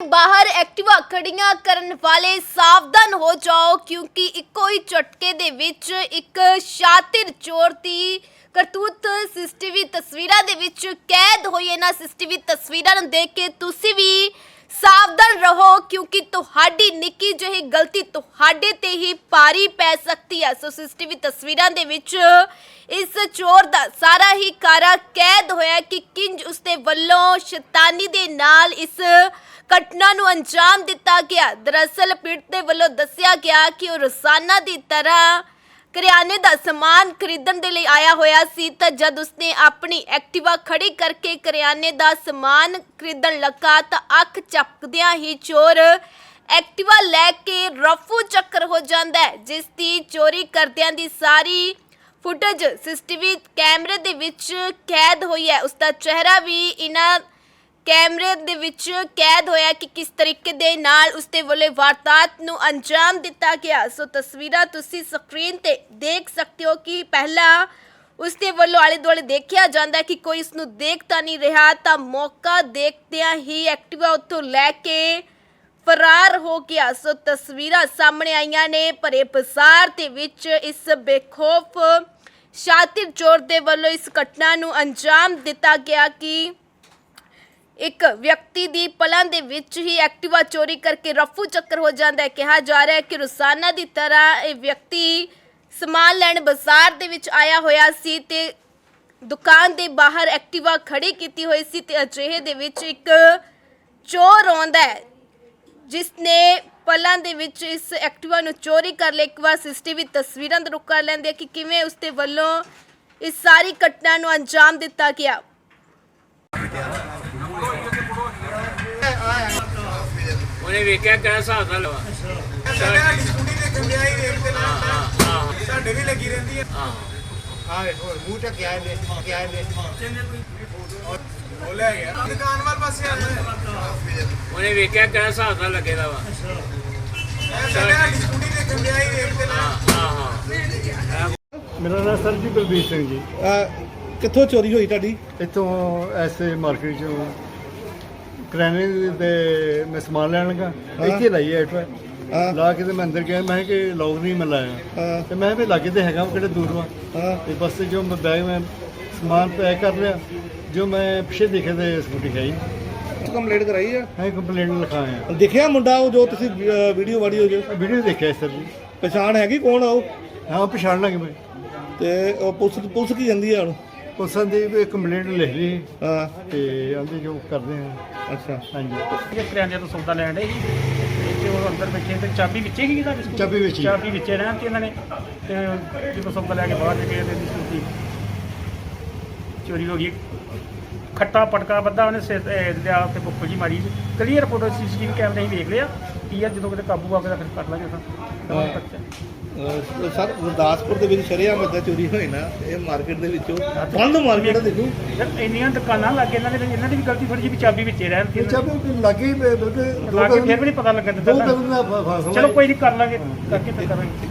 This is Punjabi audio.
ਬਾਹਰ ਐਕਟਿਵਾ ਖੜੀਆਂ ਕਰਨ ਵਾਲੇ ਸਾਵਧਾਨ ਹੋ ਜਾਓ, ਕਿਉਂਕਿ ਇੱਕੋ ਹੀ ਝਟਕੇ ਦੇ ਵਿੱਚ ਇੱਕ ਸ਼ਾਤਿਰ ਚੋਰ ਦੀ ਕਰਤੂਤ ਸੀਸੀਟੀਵੀ ਤਸਵੀਰਾਂ ਦੇ ਵਿੱਚ ਕੈਦ ਹੋਈ ਇਹਨਾਂ ਸੀਸੀਟੀਵੀ ਤਸਵੀਰਾਂ ਨੂੰ ਦੇਖ ਕੇ ਤੁਸੀਂ ਵੀ ਸਾਵਧਾਨ ਰਹੋ, ਕਿਉਂਕਿ ਤੁਹਾਡੀ ਨਿੱਕੀ ਜਿਹੀ ਗਲਤੀ ਤੁਹਾਡੇ ਤੇ ਹੀ ਭਾਰੀ ਪੈ ਸਕਦੀ ਹੈ। ਸੋ ਸੀਸੀਟੀਵੀ ਤਸਵੀਰਾਂ ਦੇ ਵਿੱਚ ਇਸ ਚੋਰ ਦਾ ਸਾਰਾ ਹੀ ਕਾਰਾ ਕੈਦ ਹੋਇਆ ਕਿ ਕਿੰਜ ਉਸਦੇ ਵੱਲੋਂ ਸ਼ੈਤਾਨੀ ਦੇ ਨਾਲ ਇਸ ਘਟਨਾ ਨੂੰ ਅੰਜਾਮ ਦਿੱਤਾ ਗਿਆ। ਦਰਅਸਲ ਪੀੜਤ ਦੇ ਵੱਲੋਂ ਦੱਸਿਆ ਗਿਆ ਕਿ ਉਹ ਰੋਜ਼ਾਨਾ ਦੀ ਤਰ੍ਹਾਂ ਕਰਿਆਨੇ ਦਾ ਸਮਾਨ ਖਰੀਦਣ ਦੇ ਲਈ ਆਇਆ ਹੋਇਆ ਸੀ। ਤਾਂ ਜਦ ਉਸਨੇ ਆਪਣੀ ਐਕਟਿਵਾ ਖੜੀ ਕਰਕੇ ਕਰਿਆਨੇ ਦਾ ਸਮਾਨ ਖਰੀਦਣ ਲੱਗਾ ਤਾਂ ਅੱਖ ਝਪਕਦਿਆਂ ਹੀ ਚੋਰ ਐਕਟਿਵਾ ਲੈ ਕੇ ਰਫੂ ਚੱਕਰ ਹੋ ਜਾਂਦਾ ਹੈ, ਜਿਸ ਦੀ ਚੋਰੀ ਕਰਦਿਆਂ ਦੀ ਸਾਰੀ ਫੁਟੇਜ ਸੀਸੀਟੀਵੀ ਕੈਮਰੇ ਦੇ ਵਿੱਚ ਕੈਦ ਹੋਈ ਹੈ। ਉਸ ਦਾ ਚਿਹਰਾ ਵੀ ਇਹਨਾਂ ਕੈਮਰੇ ਦੇ ਵਿੱਚ ਕੈਦ ਹੋਇਆ ਕਿ ਕਿਸ ਤਰੀਕੇ ਦੇ ਨਾਲ ਉਸਦੇ ਵੱਲੋਂ ਵਾਰਦਾਤ ਨੂੰ ਅੰਜਾਮ ਦਿੱਤਾ ਗਿਆ। ਸੋ ਤਸਵੀਰਾਂ ਤੁਸੀਂ ਸਕਰੀਨ ਤੇ ਦੇਖ ਸਕਦੇ ਹੋ ਕਿ ਪਹਿਲਾਂ ਉਸਦੇ ਵੱਲੋਂ ਆਲੇ ਦੁਆਲੇ ਦੇਖਿਆ ਜਾਂਦਾ ਕਿ ਕੋਈ ਉਸ ਨੂੰ ਦੇਖ ਨਹੀਂ ਰਿਹਾ, ਤਾਂ ਮੌਕਾ ਦੇਖਦਿਆਂ ਹੀ ਐਕਟਿਵਾ ਉੱਥੋਂ ਲੈ ਕੇ ਫਰਾਰ ਹੋ ਗਿਆ। ਸੋ ਤਸਵੀਰਾਂ ਸਾਹਮਣੇ ਆਈਆਂ ਨੇ, ਭਰੇ ਬਾਜ਼ਾਰ ਦੇ ਵਿੱਚ ਇਸ ਬੇਖੌਫ ਸ਼ਾਤਿਰ ਚੋਰ ਦੇ ਵੱਲੋਂ ਇਸ ਘਟਨਾ ਨੂੰ ਅੰਜਾਮ ਦਿੱਤਾ ਗਿਆ ਕਿ ਇੱਕ ਵਿਅਕਤੀ ਦੀ ਪਲਾਂ ਦੇ ਵਿੱਚ ਹੀ ਐਕਟਿਵਾ ਚੋਰੀ ਕਰਕੇ ਰਫੂ ਚੱਕਰ ਹੋ ਜਾਂਦਾ ਹੈ। ਕਿਹਾ ਜਾ ਰਿਹਾ ਹੈ ਕਿ ਰੋਜ਼ਾਨਾ ਦੀ ਤਰ੍ਹਾਂ ਇਹ ਵਿਅਕਤੀ ਸਮਾਨ ਲੈਣ ਬਾਜ਼ਾਰ ਦੇ ਵਿੱਚ ਆਇਆ ਹੋਇਆ ਸੀ ਤੇ ਦੁਕਾਨ ਦੇ ਬਾਹਰ ਐਕਟਿਵਾ ਖੜੀ ਕੀਤੀ ਹੋਈ ਸੀ ਤੇ ਅਜਿਹੇ ਦੇ ਵਿੱਚ ਇੱਕ ਚੋਰ ਆਉਂਦਾ ਹੈ, ਜਿਸ ਨੇ ਪਲਾਂ ਦੇ ਵਿੱਚ ਇਸ ਐਕਟਿਵਾ ਨੂੰ ਚੋਰੀ ਕਰ ਲਿਆ। ਇੱਕ ਵਾਰ ਸੀਸੀਟੀਵੀ ਤਸਵੀਰਾਂ ਦਾ ਰੁਕ ਕਰ ਲੈਂਦੇ ਕਿ ਕਿਵੇਂ ਉਸ ਦੇ ਵੱਲੋਂ ਇਸ ਸਾਰੀ ਘਟਨਾ ਨੂੰ ਅੰਜਾਮ ਦਿੱਤਾ ਗਿਆ। ਉਹਨੇ ਵੇਖਿਆ ਕਿਹੜਾ ਹਿਸਾਬ ਨਾਲ ਵਾ ਸਾਡੀ ਸਕੂਟੀ ਦੇ ਕੰਡਿਆ ਹੀ ਰੇਟ ਤੇ ਹਾਂ ਹਾਂ ਹਾਂ। ਸਾਡੇ ਵੀ ਲੱਗੀ ਰਹਿੰਦੀ ਹੈ। ਹਾਂ ਵੇਖੋ ਮੂੰਹ ਤੇ ਕਿਆ ਲੈ ਕਿਆ ਲੈ ਉਹ ਲੈ ਗਿਆ। ਦੁਕਾਨ ਵਾਲ ਪਾਸੇ ਆ ਉਹਨੇ ਵੇਖਿਆ ਕਿਹੜਾ ਹਿਸਾਬ ਨਾਲ ਲੱਗੇਦਾ ਵਾ। ਸਾਡੀ ਸਕੂਟੀ ਦੇ ਕੰਡਿਆ ਹੀ ਰੇਟ ਤੇ ਹਾਂ ਹਾਂ ਹਾਂ। ਮੇਰਾ ਨਾਮ ਸਰ ਜੀ ਬਲਬੀਰ ਸਿੰਘ ਜੀ। ਕਿੱਥੋਂ ਚੋਰੀ ਹੋਈ ਤੁਹਾਡੀ? ਇੱਥੋਂ ਐਸੇ ਮਾਰਕੀਟ ਚੋਂ ਕਰਿਆਨੇ ਦੇ ਮੈਂ ਸਮਾਨ ਲੈਣ ਲੱਗਾ। ਇੱਥੇ ਲਾਈ ਐ ਹਾਂ। ਐਟ ਲਾ ਕੇ ਤੇ ਮੈਂ ਅੰਦਰ ਗਿਆ। ਮੈਂ ਕਿ ਲੋਕ ਨਹੀਂ ਮੈਂ ਲਾਇਆ। ਹਾਂ। ਤੇ ਮੈਂ ਵੀ ਲਾਗੇ ਤੇ ਹੈਗਾ ਉਹ ਕਿਹੜੇ ਦੂਰ ਵਾ। ਹਾਂ। ਤੇ ਬਸ ਤੇ ਜੋ ਮੈਂ ਬੈਗ ਮੈਂ ਸਮਾਨ ਪੈਕ ਕਰ ਲਿਆ। ਜੋ ਮੈਂ ਪਿੱਛੇ ਦੇਖਿਆ ਤੇ ਸਕੂਟੀ ਹੈ ਹੀ ਕੰਪਲੇਂਟ ਕਰਾਈ ਆ? ਮੈਂ ਕੰਪਲੇਂਟ ਲਿਖਾਇਆ। ਦੇਖਿਆ ਮੁੰਡਾ ਉਹ ਜੋ ਤੁਸੀਂ ਵੀਡੀਓ ਵਾਡੀਓ ਜੋ ਵੀਡੀਓ ਦੇਖਿਆ ਸਰ ਜੀ ਪਛਾਣ ਹੈਗੀ ਕੌਣ ਆ ਉਹ? ਹਾਂ ਪਛਾਣ ਲਾਂਗੇ ਮੈਂ ਤੇ ਉਹ ਪੁਲਿਸ ਪੁਲਿਸ ਕੀ ਜਾਂਦੀ ਆ ਹੁਣ ਪੁਲਿਸਾਂ ਦੀ ਵੀ ਕੰਪਲੇਂਟ ਲਿਖ ਲਈ। ਹਾਂ। ਤੇ ਆਂਦੇ ਜੋ ਕਰਦੇ ਆ। ਅੱਛਾ। ਹਾਂਜੀ। ਇਹ ਕਰਿਆਨੇ ਤੋਂ ਸੌਦਾ ਲੈਣ ਦੇ ਸੀ। ਤੇ ਉਹ ਅੰਦਰ ਬੈਠੇ ਤੇ ਚਾਬੀ ਵਿੱਚੇ ਹੀ ਇਹਦਾ ਬਿਸਕੁਟ? ਚਾਬੀ ਵਿੱਚ ਹੀ। ਚਾਬੀ ਵਿੱਚੇ ਰਹਿਣ ਤੇ ਇਹਨਾਂ ਨੇ। ਤੇ ਜਦੋਂ ਸੌਦਾ ਲੈ ਕੇ ਬਾਹਰ ਨਿਕਲੇ ਤੇ ਬਿਸਕੁਟ ਦੀ ਚੋਰੀ ਹੋ ਗਈ। ਖੱਟਾ ਪਟਕਾ ਬੱਦਾ ਉਹਨੇ ਸਿਰ ਤੇ ਲਿਆ ਤੇ ਬੁੱਕ ਜੀ ਮਾਰੀ ਕਲੀਅਰ ਫੋਟੋ ਸੀਸੀਟੀਵੀ ਕੈਮਰੇ ਹੀ ਵੇਖ ਲਿਆ। ਕੀ ਆ ਜਦੋਂ ਕਿਤੇ ਕਾਬੂ ਆ ਗਿਆ ਫਿਰ ਕੱਟ ਲਾਂਗੇ। ਤਾਂ ਸਰ ਗੁਰਦਾਸਪੁਰ ਦੇ ਵਿੱਚ ਸ਼ਰੇਆਮ ਏਦਾਂ ਚੋਰੀ ਹੋਈ ਨਾ ਇਹ ਮਾਰਕੀਟ ਦੇ ਵਿੱਚੋਂ ਬੰਦ ਮਾਰਕੀਟ ਆ ਦੇਖੋ। ਯਾਰ ਇੰਨੀਆਂ ਦੁਕਾਨਾਂ ਲੱਗ ਇਹਨਾਂ ਦੇ ਇਹਨਾਂ ਦੀ ਵੀ ਗਲਤੀ ਥੋੜੀ ਜਿਹੀ ਵੀ ਚਾਬੀ ਵਿੱਚੇ ਰਹਿਣ ਤੇ ਚਾਬੀ ਲੱਗੀ ਬਿਲਕੁਲ ਦੋ ਫਿਰ ਵੀ ਨਹੀਂ ਪਤਾ ਲੱਗਣ ਦਿੱਤਾ ਦੋ ਦਾ ਫਾਸਲਾ ਚਲੋ ਕੋਈ ਨਹੀਂ ਕਰ ਲਾਂਗੇ। ਕਰਕੇ ਫਿਰ ਕਰਾਂਗੇ।